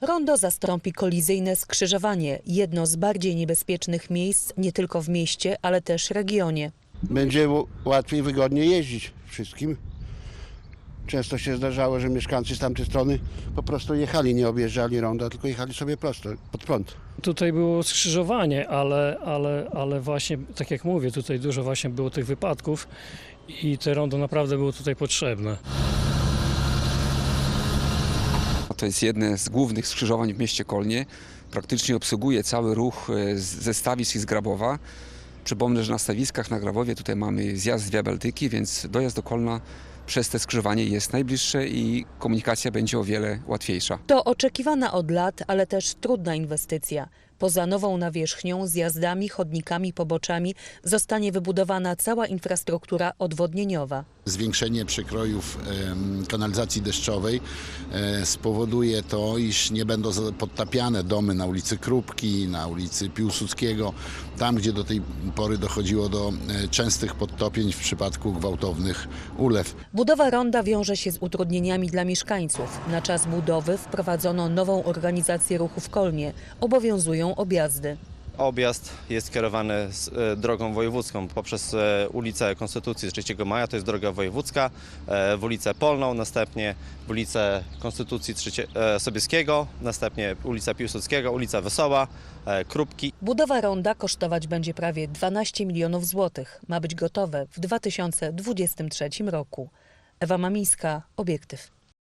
Rondo zastąpi kolizyjne skrzyżowanie, jedno z bardziej niebezpiecznych miejsc nie tylko w mieście, ale też regionie. Będzie łatwiej, wygodniej jeździć wszystkim. Często się zdarzało, że mieszkańcy z tamtej strony po prostu jechali, nie objeżdżali ronda, tylko jechali sobie prosto, pod prąd. Tutaj było skrzyżowanie, ale, ale, ale właśnie, tak jak mówię, tutaj dużo właśnie było tych wypadków i te rondo naprawdę było tutaj potrzebne. To jest jedne z głównych skrzyżowań w mieście Kolnie. Praktycznie obsługuje cały ruch e, ze stawisk i z Grabowa. Przypomnę, że na stawiskach na Grabowie tutaj mamy zjazd z Via więc dojazd do Kolna przez te skrzyżowanie jest najbliższe i komunikacja będzie o wiele łatwiejsza. To oczekiwana od lat, ale też trudna inwestycja. Poza nową nawierzchnią, zjazdami, chodnikami, poboczami zostanie wybudowana cała infrastruktura odwodnieniowa. Zwiększenie przekrojów em, kanalizacji deszczowej e, spowoduje to, iż nie będą podtapiane domy na ulicy Krupki, na ulicy Piłsudskiego, tam gdzie do tej pory dochodziło do e, częstych podtopień w przypadku gwałtownych ulew. Budowa ronda wiąże się z utrudnieniami dla mieszkańców. Na czas budowy wprowadzono nową organizację ruchu w Kolnie. Obowiązują objazdy. Objazd jest kierowany z, e, drogą wojewódzką poprzez e, ulicę Konstytucji z 3 Maja, to jest droga wojewódzka, e, w ulicę Polną, następnie w ulicę Konstytucji 3 e, Sobieskiego, następnie ulica Piłsudskiego, ulica Wesoła, e, Krupki Budowa ronda kosztować będzie prawie 12 milionów złotych. Ma być gotowe w 2023 roku. Ewa Mamińska, Obiektyw.